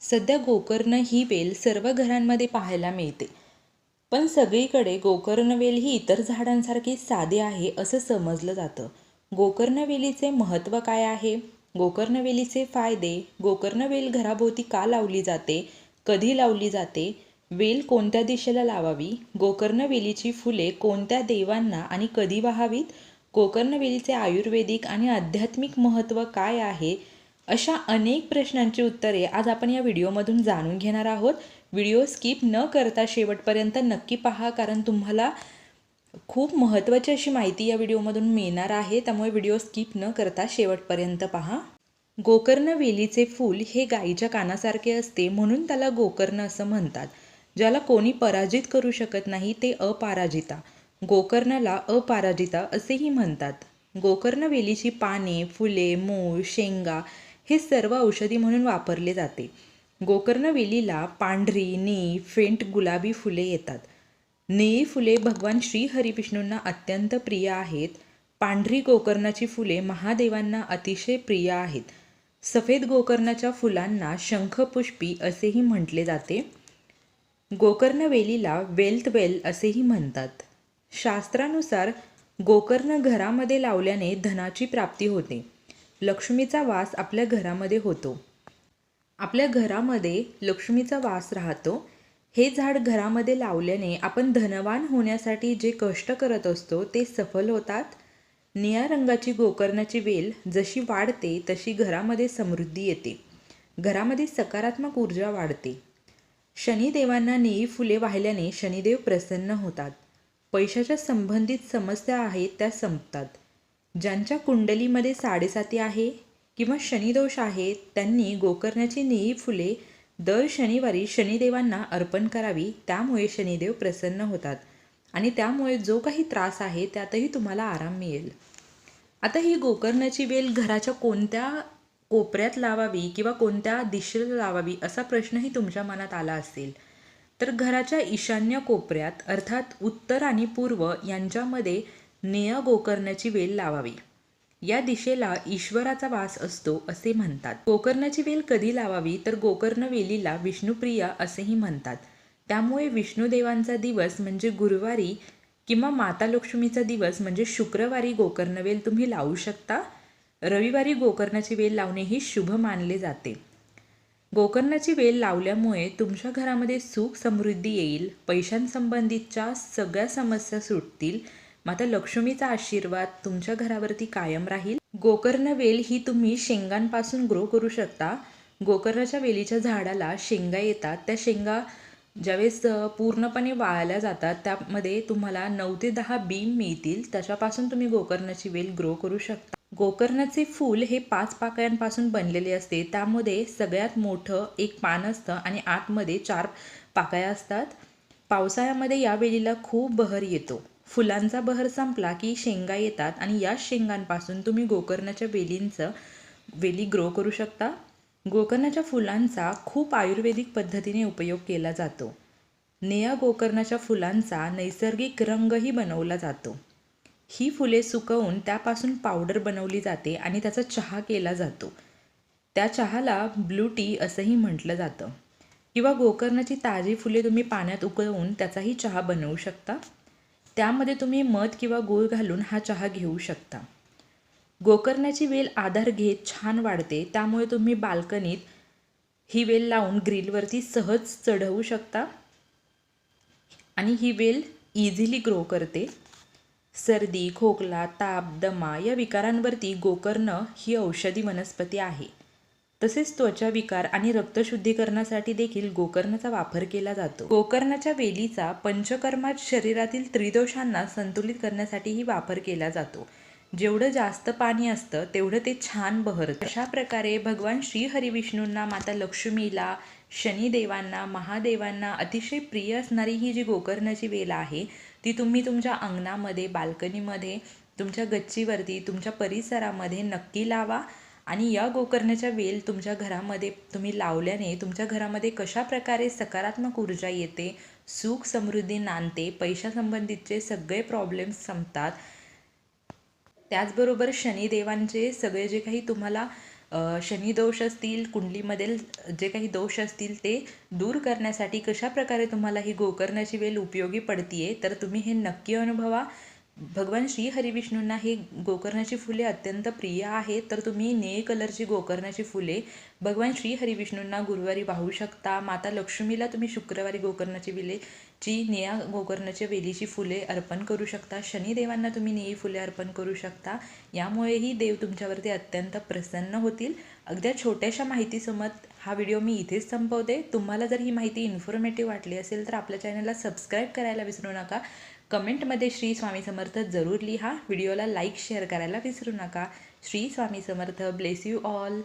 सध्या गोकर्ण ही वेल सर्व घरांमध्ये पाहायला मिळते. पण सगळीकडे गोकर्ण वेल ही इतर झाडांसारखी साधी आहे असं समजलं जातं. गोकर्ण वेलीचे महत्त्व काय आहे? गोकर्ण वेलीचे फायदे? गोकर्ण वेल घराभोवती का लावली जाते? कधी लावली जाते? वेल कोणत्या दिशेला लावावी? गोकर्ण वेलीची फुले कोणत्या देवांना आणि कधी वाहावीत? गोकर्ण वेलीचे आयुर्वेदिक आणि आध्यात्मिक महत्त्व काय आहे? अशा अनेक प्रश्नांची उत्तरे आज आपण या व्हिडिओमधून जाणून घेणार आहोत. व्हिडिओ स्किप न करता शेवटपर्यंत नक्की पहा कारण तुम्हाला खूप महत्त्वाची अशी माहिती या व्हिडिओमधून मिळणार आहे. त्यामुळे व्हिडिओ स्किप न करता शेवटपर्यंत पहा. गोकर्ण वेलीचे फूल हे गाईच्या कानासारखे असते म्हणून त्याला गोकर्ण असं म्हणतात. ज्याला कोणी पराजित करू शकत नाही ते अपराजिता. गोकर्णाला अपराजिता असेही म्हणतात. गोकर्ण वेलीची पाने फुले मूळ शेंगा हे सर्व औषधी म्हणून वापरले जाते. गोकर्ण वेलीला पांढरी निळी फेंट गुलाबी फुले येतात. निळी फुले भगवान श्री हरिविष्णूंना अत्यंत प्रिय आहेत. पांढरी गोकर्णाची फुले महादेवांना अतिशय प्रिय आहेत. सफेद गोकर्णाच्या फुलांना शंखपुष्पी असेही म्हटले जाते. गोकर्ण वेलीला वेल्थ वेल असेही म्हणतात. शास्त्रानुसार गोकर्ण घरामध्ये लावल्याने धनाची प्राप्ती होते. लक्ष्मीचा वास आपल्या घरामध्ये होतो. आपल्या घरामध्ये लक्ष्मीचा वास राहतो. हे झाड घरामध्ये लावल्याने आपण धनवान होण्यासाठी जे कष्ट करत असतो ते सफल होतात. निळ्या रंगाची गोकर्णाची वेल जशी वाढते तशी घरामध्ये समृद्धी येते. घरामध्ये सकारात्मक ऊर्जा वाढते. शनिदेवांना निळी फुले वाहिल्याने शनिदेव प्रसन्न होतात. पैशाच्या संबंधित समस्या आहेत त्या संपतात. ज्यांच्या कुंडलीमध्ये साडेसाती आहे किंवा शनिदोष आहे त्यांनी गोकर्णाची निळी फुले दर शनिवारी शनिदेवांना अर्पण करावी त्यामुळे शनिदेव प्रसन्न होतात. आणि त्यामुळे जो काही त्रास आहे त्यातही तुम्हाला आराम मिळेल. आता ही गोकर्णाची वेल घराच्या कोणत्या कोपऱ्यात लावावी किंवा कोणत्या दिशेला लावावी असा प्रश्नही तुमच्या मनात आला असेल तर घराच्या ईशान्य कोपऱ्यात अर्थात उत्तर आणि पूर्व यांच्यामध्ये नेया गोकर्णाची वेल लावावी. या दिशेला ईश्वराचा वास असतो असे म्हणतात. गोकर्णाची वेल कधी लावावी तर गोकर्ण वेलीला विष्णुप्रिया असेही म्हणतात. त्यामुळे विष्णुदेवांचा दिवस म्हणजे गुरुवारी किंवा माता लक्ष्मीचा दिवस म्हणजे शुक्रवारी गोकर्णवेल तुम्ही लावू शकता. रविवारी गोकर्णाची वेल लावणे ही शुभ मानले जाते. गोकर्णाची वेल लावल्यामुळे तुमच्या घरामध्ये सुख समृद्धी येईल पैशांसंबंधीच्या सगळ्या समस्या सुटतील माता लक्ष्मीचा आशीर्वाद तुमच्या घरावरती कायम राहील. गोकर्ण वेल ही तुम्ही शेंगांपासून ग्रो करू शकता. गोकर्णाच्या वेलीच्या झाडाला शेंगा येतात. त्या शेंगा ज्यावेळेस पूर्णपणे वाळल्या जातात त्यामध्ये तुम्हाला नऊ ते दहा बीम मिळतील. त्याच्यापासून तुम्ही गोकर्णाची वेल ग्रो करू शकता. गोकर्णाचे फूल हे पाच पाकळ्यांपासून बनलेले असते. त्यामध्ये सगळ्यात मोठं एक पान असतं आणि आतमध्ये चार पाकळ्या असतात. पावसाळ्यामध्ये या वेलीला खूप बहर येतो. फुलांचा बहर संपला की शेंगा येतात आणि या शेंगांपासून तुम्ही गोकर्णाच्या वेलींचं वेली ग्रो करू शकता. गोकर्णाच्या फुलांचा खूप आयुर्वेदिक पद्धतीने उपयोग केला जातो. नेया गोकर्णाच्या फुलांचा नैसर्गिक रंगही बनवला जातो. ही फुले सुकवून त्यापासून पावडर बनवली जाते आणि त्याचा चहा केला जातो. त्या चहाला ब्लू टी असंही म्हटलं जातं. किंवा गोकर्णाची ताजी फुले तुम्ही पाण्यात उकळवून त्याचाही चहा बनवू शकता. त्यामध्ये तुम्ही मध किंवा गूळ घालून हा चहा घेऊ शकता. गोकर्णाची वेल आधार घेत छान वाढते त्यामुळे तुम्ही बाल्कनीत ही वेल लावून ग्रिलवरती सहज चढवू शकता. आणि ही वेल इझिली ग्रो करते. सर्दी खोकला ताप दमा या विकारांवरती गोकर्ण ही औषधी वनस्पती आहे. तसेच त्वचा विकार आणि रक्तशुद्धीकरणासाठी देखील गोकर्णाचा वापर केला जातो. गोकर्णाच्या वेलीचा पंचकर्मात शरीरातील त्रिदोषांना संतुलित करण्यासाठीही वापर केला जातो. जेवढं जास्त पाणी असतं तेवढं ते छान बहरतं. अशा प्रकारे भगवान श्री हरिविष्णूंना माता लक्ष्मीला शनिदेवांना महादेवांना अतिशय प्रिय असणारी ही जी गोकर्णाची वेल आहे ती तुम्ही तुमच्या अंगणामध्ये बाल्कनीमध्ये तुमच्या गच्चीवरती तुमच्या परिसरामध्ये नक्की लावा. आणि या गोकर्णाच्या वेल तुमच्या घरामध्ये तुम्ही लावल्याने तुमच्या घरामध्ये कशा प्रकारे सकारात्मक ऊर्जा येते सुख समृद्धी नांदते पैशासंबंधितचे सगळे प्रॉब्लेम्स संपतात. त्याचबरोबर शनिदेवांचे सगळे जे काही तुम्हाला शनी शनिदोष असतील कुंडलीमधील जे काही दोष असतील ते दूर करण्यासाठी कशाप्रकारे तुम्हाला ही गोकर्णाची वेल उपयोगी पडतीये तर तुम्ही हे नक्की अनुभवा. भगवान श्री हरिविष्णूंना हे गोकर्णाची फुले अत्यंत प्रिय आहेत तर तुम्ही निळे कलरची गोकर्णाची फुले भगवान श्री हरिविष्णूंना गुरुवारी वाहू शकता. माता लक्ष्मीला तुम्ही शुक्रवारी गोकर्णाची वेलीची निळ्या गोकर्णाच्या वेलीची फुले अर्पण करू शकता. शनिदेवांना तुम्ही निळी फुले अर्पण करू शकता. यामुळेही देव तुमच्यावरती अत्यंत प्रसन्न होतील. अगद्या छोट्याशा माहितीसोबत हा व्हिडिओ मी इथेच संपवते. तुम्हाला जर ही माहिती इन्फॉर्मेटिव्ह वाटली असेल तर आपल्या चॅनलला सबस्क्राईब करायला विसरू नका. कमेंटमध्ये श्री स्वामी समर्थ जरूर लिहा. व्हिडिओला लाईक शेअर करायला विसरू नका. Shri Swami Samarth bless you all